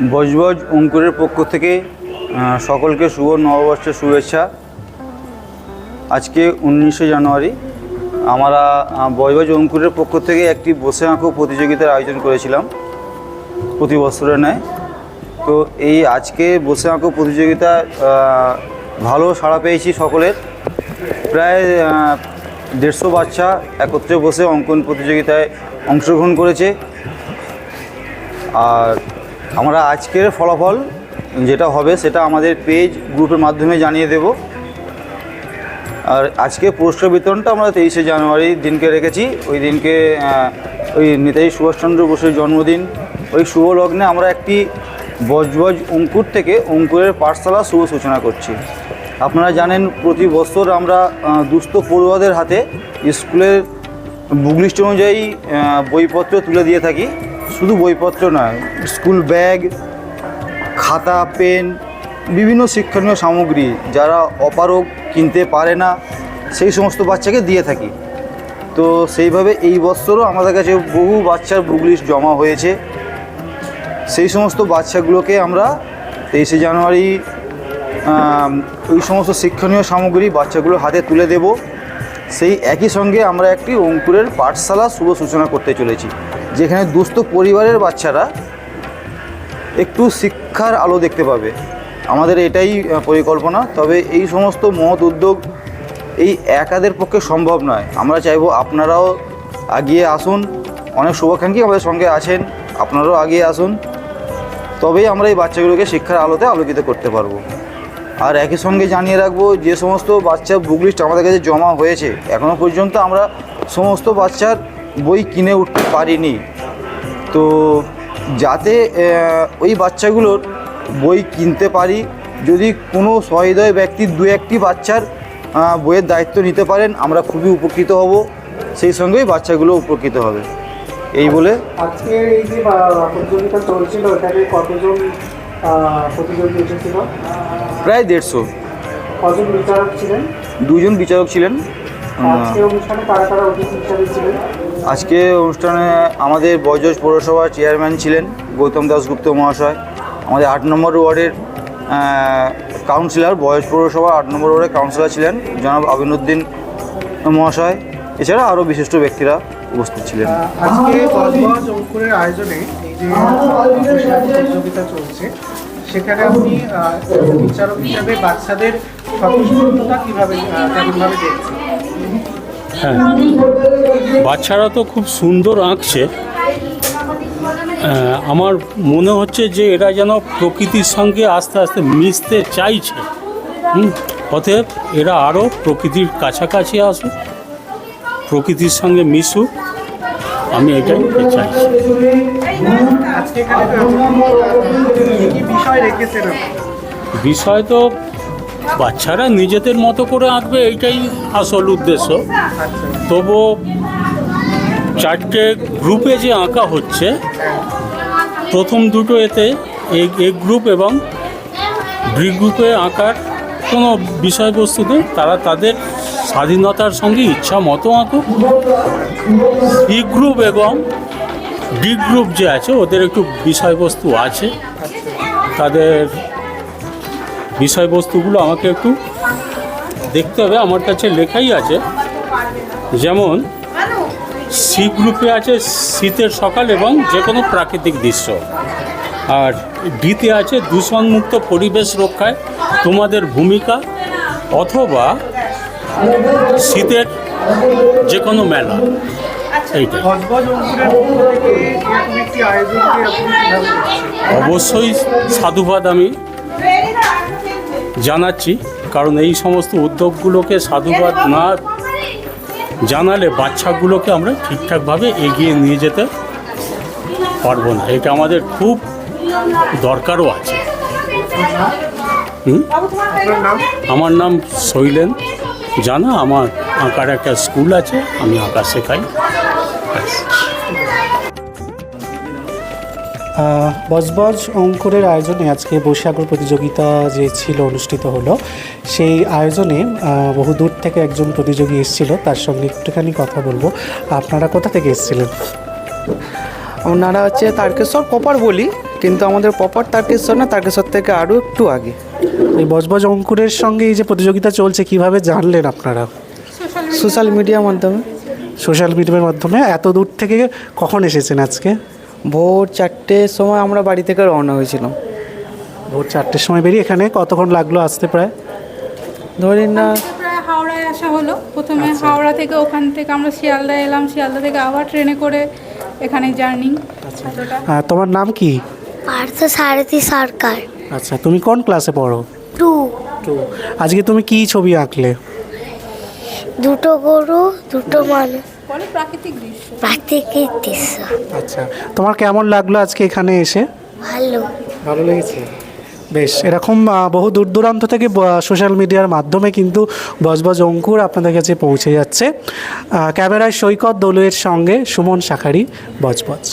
বজবজ অঙ্কুরের পক্ষ থেকে সকলকে শুভ নববর্ষের শুভেচ্ছা। আজকে উনিশে জানুয়ারি, আমরা বজবজ অঙ্কুরের পক্ষ থেকে একটি বসে আঁকো প্রতিযোগিতার আয়োজন করেছিলাম প্রতি বছরের ন্যায়। তো এই আজকে বসে আঁকো প্রতিযোগিতা ভালো সাড়া পেয়েছি সকলের। প্রায় দেড়শো বাচ্চা একত্রে বসে অঙ্কন প্রতিযোগিতায় অংশগ্রহণ করেছে। আর আমরা আজকের ফলাফল যেটা হবে সেটা আমাদের পেজ গ্রুপের মাধ্যমে জানিয়ে দেব। আর আজকে পুরস্কার বিতরণটা আমরা তেইশে জানুয়ারি দিনকে রেখেছি। ওই দিনকে ওই নেতাজি সুভাষচন্দ্র বসুর জন্মদিন। ওই শুভ লগ্নে আমরা একটি বজবজ অঙ্কুর থেকে অঙ্কুরের পাঠশালা শুভ সূচনা করছি। আপনারা জানেন, প্রতি বছর আমরা দুস্থ পড়ুয়াদের হাতে স্কুলের বুক লিস্ট অনুযায়ী বইপত্র তুলে দিয়ে থাকি। শুধু বইপত্র নয় স্কুল ব্যাগ খাতা পেন বিভিন্ন শিক্ষণীয় সামগ্রী যারা অপারগ কিনতে পারে না, সেই সমস্ত বাচ্চাকে দিয়ে থাকি। তো সেইভাবে এই বছরও আমাদের কাছে বহু বাচ্চার বুক জমা হয়েছে। সেই সমস্ত বাচ্চাগুলোকে আমরা তেইশে জানুয়ারি ওই সমস্ত শিক্ষণীয় সামগ্রী বাচ্চাগুলোর হাতে তুলে দেব। সেই একই সঙ্গে আমরা একটি অঙ্কুরের পাঠশালা শুভ সূচনা করতে চলেছি। যেখানে দুস্থ পরিবারের বাচ্চারা একটু শিক্ষার আলো দেখতে পাবে। আমাদের এটাই পরিকল্পনা। তবে এই সমস্ত মহৎ উদ্যোগ এই একাদের পক্ষে সম্ভব নয়। আমরা চাইব আপনারাও আগিয়ে আসুন। অনেক শুভাকাঙ্ক্ষী আমাদের সঙ্গে আছেন। আপনারাও আগিয়ে আসুন। তবেই আমরা এই বাচ্চাগুলোকে শিক্ষার আলোতে আলোকিত করতে পারব। আর একই সঙ্গে জানিয়ে রাখব, যে সমস্ত বাচ্চা বুক লিস্ট আমাদের কাছে জমা হয়েছে এখনও পর্যন্ত আমরা সমস্ত বাচ্চার বই কিনে উঠতে পারিনি। তো যাতে ওই বাচ্চাগুলোর বই কিনতে পারি যদি কোনো সহৃদয় ব্যক্তি দু একটি বাচ্চার বইয়ের দায়িত্ব নিতে পারেন আমরা খুবই উপকৃত হব। সেই সঙ্গেই বাচ্চাগুলো উপকৃত হবে। এই বলে আজকে এই যে প্রতিযোগিতা চলছিল এটাতে কতজন প্রতিযোগী এসেছিল? প্রায় দেড়শো। কজন বিচারক ছিলেন? দুজন বিচারক ছিলেন। আজকে অনুষ্ঠানে কারা কারা অতিথি হিসাবে ছিলেন? আজকে অনুষ্ঠানে আমাদের বজজ পৌরসভার চেয়ারম্যান ছিলেন গৌতম দাসগুপ্ত মহাশয়। আমাদের আট নম্বর ওয়ার্ডের কাউন্সিলর বয়স পৌরসভা আট নম্বর ওয়ার্ডের কাউন্সিলর ছিলেন জনাব আবিনুদ্দিন মহাশয়। এছাড়া আরও বিশিষ্ট ব্যক্তিরা উপস্থিত ছিলেন। আজকে আয়োজনে প্রতিযোগিতা চলছে, সেখানে আপনি বিচারক হিসাবে বাচ্চাদের স্বতঃস্ফূর্ততা কীভাবে কেমনভাবে দেখছেন? হ্যাঁ। বাচ্চারা তো খুব সুন্দর আঁকছে। আমার মনে হচ্ছে যে এরা যেন প্রকৃতির সঙ্গে আস্তে আস্তে মিশতে চাইছে। অতএব এরা আরও প্রকৃতির কাছাকাছি আসুক প্রকৃতির সঙ্গে মিশুক। আমি এটাই চাইছি। বিষয় তো বাচ্চারা নিজেদের মতো করে আঁকবে, এইটাই আসল উদ্দেশ্য। তবুও চারটে গ্রুপে যে আঁকা হচ্ছে, প্রথম দুটো এতে এ গ্রুপ এবং বি গ্রুপে আঁকার কোনো বিষয়বস্তু নেই তারা তাদের স্বাধীনতার সঙ্গে ইচ্ছা মতো আঁকুক। সি গ্রুপ এবং ডি গ্রুপ যে আছে, ওদের একটু বিষয়বস্তু আছে। তাদের বিষয়বস্তুগুলো আমাকে একটু দেখতে হবে। আমার কাছে লেখাই আছে, যেমন, সি গ্রুপে আছে শীতের সকাল এবং যে কোনো প্রাকৃতিক দৃশ্য। আর ডিতে আছে দূষণমুক্ত পরিবেশ রক্ষায় তোমাদের ভূমিকা অথবা শীতের যে কোনো মেলা? অবশ্যই সাধুবাদ আমি জানাচ্ছি, কারণ এই সমস্ত উদ্যোগগুলোকে সাধুবাদ না জানালে বাচ্চাগুলোকে আমরা ঠিকঠাকভাবে এগিয়ে নিয়ে যেতে পারব না। এটা আমাদের খুব দরকারও আছে। আমার নাম শৈলেন জানা, আমার আঁকার একটা স্কুল আছে, আমি আঁকা শেখাই। বজবজ অঙ্কুরের আয়োজনে আজকে বৈশাখর প্রতিযোগিতা যে ছিল অনুষ্ঠিত হলো সেই আয়োজনে বহু দূর থেকে একজন প্রতিযোগী এসেছিল তার সঙ্গে একটুখানি কথা বলব। আপনারা কোথা থেকে এসেছিলেন? ওনারা হচ্ছে তারকেশ্বর কপার বলি কিন্তু আমাদের প্রপার তারকেশ্বর না তারকেশ্বর থেকে আরও একটু আগে। এই বজবজ অঙ্কুরের সঙ্গে এই যে প্রতিযোগিতা চলছে কীভাবে জানলেন আপনারা? সোশ্যাল মিডিয়ার মাধ্যমে। সোশ্যাল মিডিয়ার মাধ্যমে এত দূর থেকে কখন এসেছেন আজকে? ভোর চারটের সময় আমরা বাড়ি থেকে রওনা হয়েছিলাম। ভোর চারটের সময় বেরিয়ে এখানে কতক্ষণ লাগল আসতে প্রায়? ধরি না প্রায় হাওড়ায় আসা হলো। প্রথমে হাওড়া থেকে ওখান থেকে আমরা শিয়ালদা এলাম। শিয়ালদা থেকে আবার ট্রেনে করে এখানে জার্নি। আহ, তোমার নাম কি? পার্থ সারথী সরকার। আচ্ছা তুমি কোন ক্লাসে পড়ো? টু। তো আজকে তুমি কি ছবি আঁকলে? দুটো গরু দুটো মানুষ। পরে প্রাকৃতিক দৃশ্য। প্রাকৃতিক দৃশ্য। আচ্ছা তোমার কেমন লাগল আজকে এখানে এসে? ভালো। ভালো লেগেছে? বেশ এরকম বহু দূর দূরান্ত থেকে সোশ্যাল মিডিয়ার মাধ্যমে কিন্তু বজবজ অঙ্কুর আপনাদের কাছে পৌঁছে যাচ্ছে। ক্যামেরায় সৈকত দোলের সঙ্গে সুমন শাখারি বজবজ।